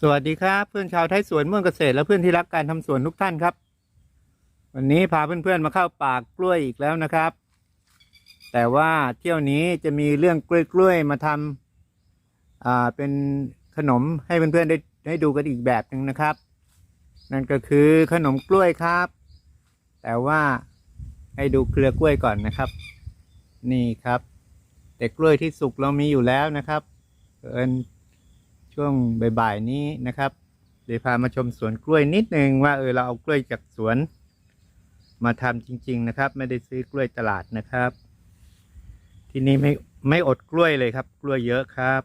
สวัสดีครับ เพื่อนชาวไทยสวนเมืองเกษตรและเพื่อนที่รักการทำสวนทุกท่านครับ วันนี้พาเพื่อนๆมาเข้าป่ากล้วยอีกแล้วนะครับ แต่ว่าเที่ยวนี้จะมีเรื่องกล้วยๆมาทำอ่าเป็นขนมให้เพื่อนๆได้ได้ดูกันอีกแบบหนึ่งนะครับ นั่นก็คือขนมกล้วยครับ แต่ว่าให้ดูเครือกล้วยก่อนนะครับ นี่ครับ แต่กล้วยที่สุกเรามีอยู่แล้วนะครับเอิญ ช่วงบ่ายๆนี้นะครับเดี๋ยวพามาชมสวนกล้วยนิดนึงว่าเออเราเอากล้วยจากสวน มาทำจริง ๆ นะครับ ไม่ได้ซื้อกล้วยตลาดนะครับ ที่นี่ไม่ไม่อดกล้วยเลยครับ กล้วยเยอะครับ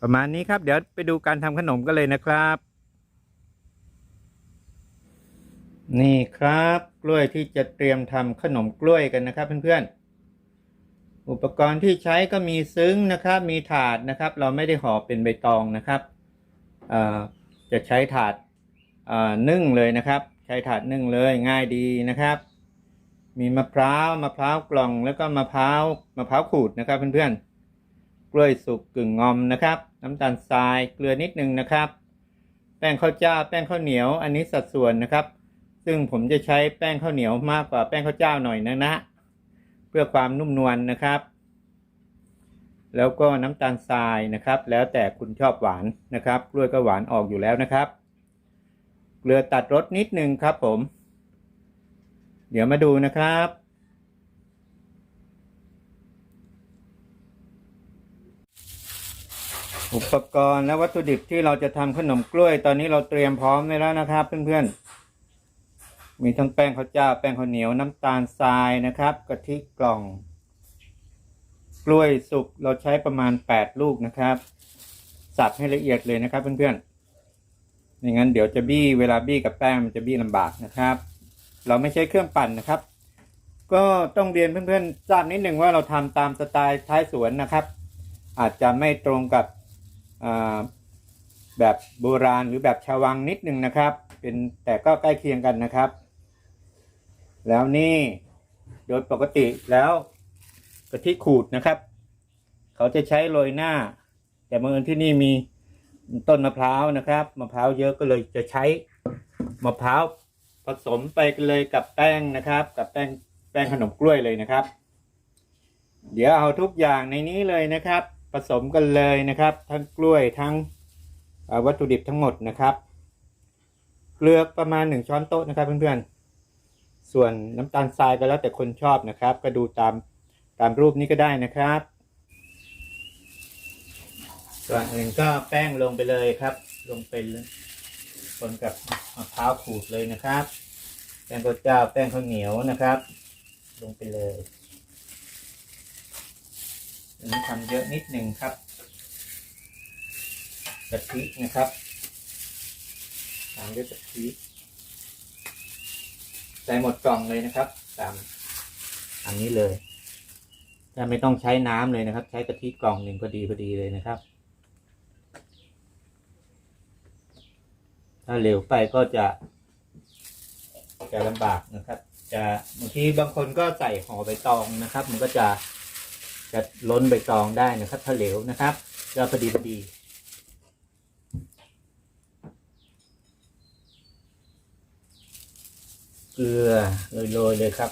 ประมาณนี้ครับ เดี๋ยวไปดูการทำขนมกันเลยนะครับ นี่ครับ กล้วยที่จะเตรียมทำขนมกล้วยกันนะครับ เพื่อนๆ อุปกรณ์ที่ใช้ก็มีซึ้งนะครับ มีถาดนะครับ เราไม่ได้ห่อเป็นใบตองนะครับจะใช้ถาดนึ่งเลยนะครับ ใช้ถาดนึ่งเลยง่ายดีนะครับ มีมะพร้าวมะพร้าวกล่องแล้วก็มะพร้าวมะพร้าวขูดนะครับเพื่อนๆกล้วยสุกกึ่งงอมนะครับ น้ำตาลทรายเกลือนิดนึงนะครับ แป้งข้าวเจ้า แป้งข้าวเหนียว อันนี้สัดส่วนนะครับ ซึ่งผมจะใช้แป้งข้าวเหนียวมากกว่าแป้งข้าวเจ้าหน่อยนะนะ พื่อความนุ่มนวลนะครับ แล้วก็น้ำตาลทรายนะครับ แล้วแต่คุณชอบหวานนะครับ กล้วยก็หวานออกอยู่แล้วนะครับ เกลือตัดรสนิดนึงครับผม เดี๋ยวมาดูนะครับอุปกรณ์และวัตถุดิบที่เราจะทำขนมกล้วย ตอนนี้เราเตรียมพร้อมไว้แล้วนะครับเพื่อนๆ มีทั้งแป้งข้าวเจ้า แป้งข้าวเหนียวน้ำตาลทรายนะครับกะทิกล่อง กล้วยสุกเราใช้ประมาณ 8 ลูกนะครับ สับให้ละเอียดเลยนะครับ เพื่อนๆไม่งั้นเดี๋ยวจะบี้เวลาบี้กับแป้งมันจะบี้ลำบากนะครับ เราไม่ใช้เครื่องปั่นนะครับ ก็ต้องเรียนเพื่อนๆทราบนิดหนึ่งว่าเราทำตามสไตล์ท้ายสวนนะครับ อาจจะไม่ตรงกับแบบโบราณหรือแบบชาววังนิดหนึ่งนะครับ เป็นแต่ก็ใกล้เคียงกันนะครับ แล้วนี่โดยปกติแล้วกะทิขูดนะครับ เขาจะใช้โรยหน้า แต่เมือญที่นี่มีต้นมะพร้าวนะครับมะพร้าวเยอะก็เลยจะใช้มะพร้าวผสมไปกันเลยกับแป้งนะครับ กับแป้งแป้งขนมกล้วยเลยนะครับ เดี๋ยวเอาทุกอย่างในนี้เลยนะครับ ผสมกันเลยนะครับ ทั้งกล้วยทั้งวัตถุดิบทั้งหมดนะครับ เกลือประมาณหนึ่งช้อนโต๊ะนะครับเพื่อนๆ ส่วนน้ำตาลทรายก็แล้วแต่คนชอบนะครับ ก็ดูตามตามรูปนี้ก็ได้นะครับ ส่วนอื่นก็แป้งลงไปเลยครับ ลงไปคนกับมะพร้าวขูดเลยนะครับ แป้งข้าวเจ้าแป้งข้าวเหนียวนะครับ ลงไปเลยอันนี้ทำเยอะนิดหนึ่งครับกะทินะครับตามด้วยกะทิ ใส่หมดกล่องเลยนะครับ ตามอันนี้เลยถ้าไม่ต้องใช้น้ำเลยนะครับ ใช้กะทิกล่องหนึ่งพอดีพอดีเลยนะครับ ถ้าเร็วไปก็จะ จะลำบากนะครับ จะบางทีบางคนก็ใส่ห่อใบตองนะครับ มันก็จะจะล้นใบตองได้นะครับ ถ้าเหลวนะครับก็พอดีพอดี เกลือโรยๆเลยครับ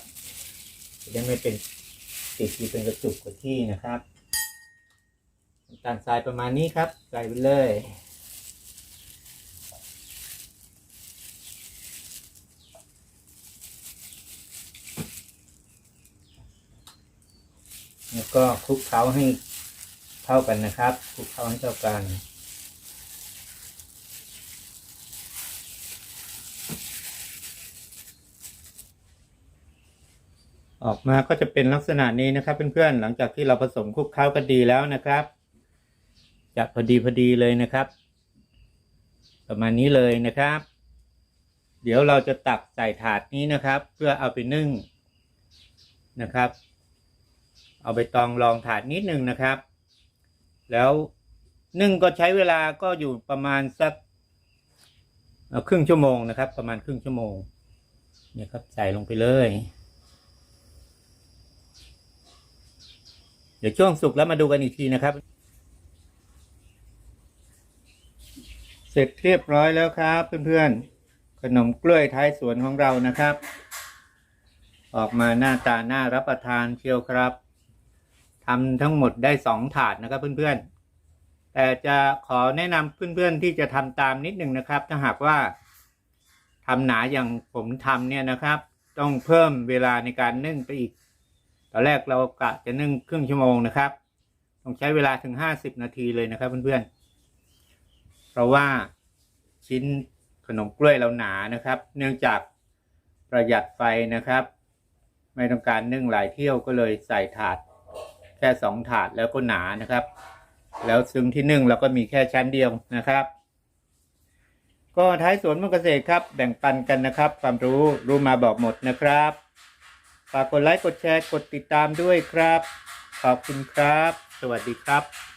จะไม่เป็นติดอยู่เป็นกระจุกกับที่นะครับน้ำตาลทรายประมาณนี้ครับ ใส่ไปเลย แล้วก็คลุกเคล้าให้เท่ากันนะครับคลุกเคล้าให้เท่ากัน ออกมาก็จะเป็นลักษณะนี้นะครับเพื่อนๆหลังจากที่เราผสมคลุกเคล้ากันดีแล้วนะครับจะพอดีพอดีเลยนะครับ ประมาณนี้เลยนะครับ เดี๋ยวเราจะตักใส่ถาดนี้นะครับ เพื่อเอาไปนึ่งนะครับ เอาไปตองรองถาดนิดนึงนะครับ แล้วนึ่งก็ใช้เวลาก็อยู่ประมาณสักครึ่งชั่วโมงนะครับ ประมาณครึ่งชั่วโมงเนี่ยครับใส่ลงไปเลย ดี๋ยวช่วงสุกแล้วมาดูกันอีกทีนะครับ เสร็จเรียบร้อยแล้วครับ เพื่อนๆ ขนมกล้วยท้ายสวนของเรานะครับ ออกมาหน้าตาน่ารับประทานเชียวครับทำทั้งหมดได้สองถาดนะครับเพื่อนๆ แต่จะขอแนะนำเพื่อนๆที่จะทำตามนิดหนึ่งนะครับ ถ้าหากว่าทำหนาอย่างผมทำเนี่ยนะครับ ต้องเพิ่มเวลาในการนึ่งไปอีก ตอนแรกเรากะจะนึ่งครึ่งชั่วโมงนะครับ ต้องใช้เวลาถึงห้าสิบนาทีเลยนะครับเพื่อนๆ เพราะว่าชิ้นขนมกล้วยเราหนานะครับ เนื่องจากประหยัดไฟนะครับ ไม่ต้องการนึ่งหลายเที่ยวก็เลยใส่ถาด แค่สองถาดแล้วก็หนานะครับ แล้วซึ่งที่นึ่งเราก็มีแค่ชั้นเดียวนะครับ ก็ท้ายสวนมะเกษตรครับ แบ่งปันกันนะครับ ความรู้รู้มาบอกหมดนะครับ ฝากกดไลค์กดแชร์กดติดตามด้วยครับ ขอบคุณครับ สวัสดีครับ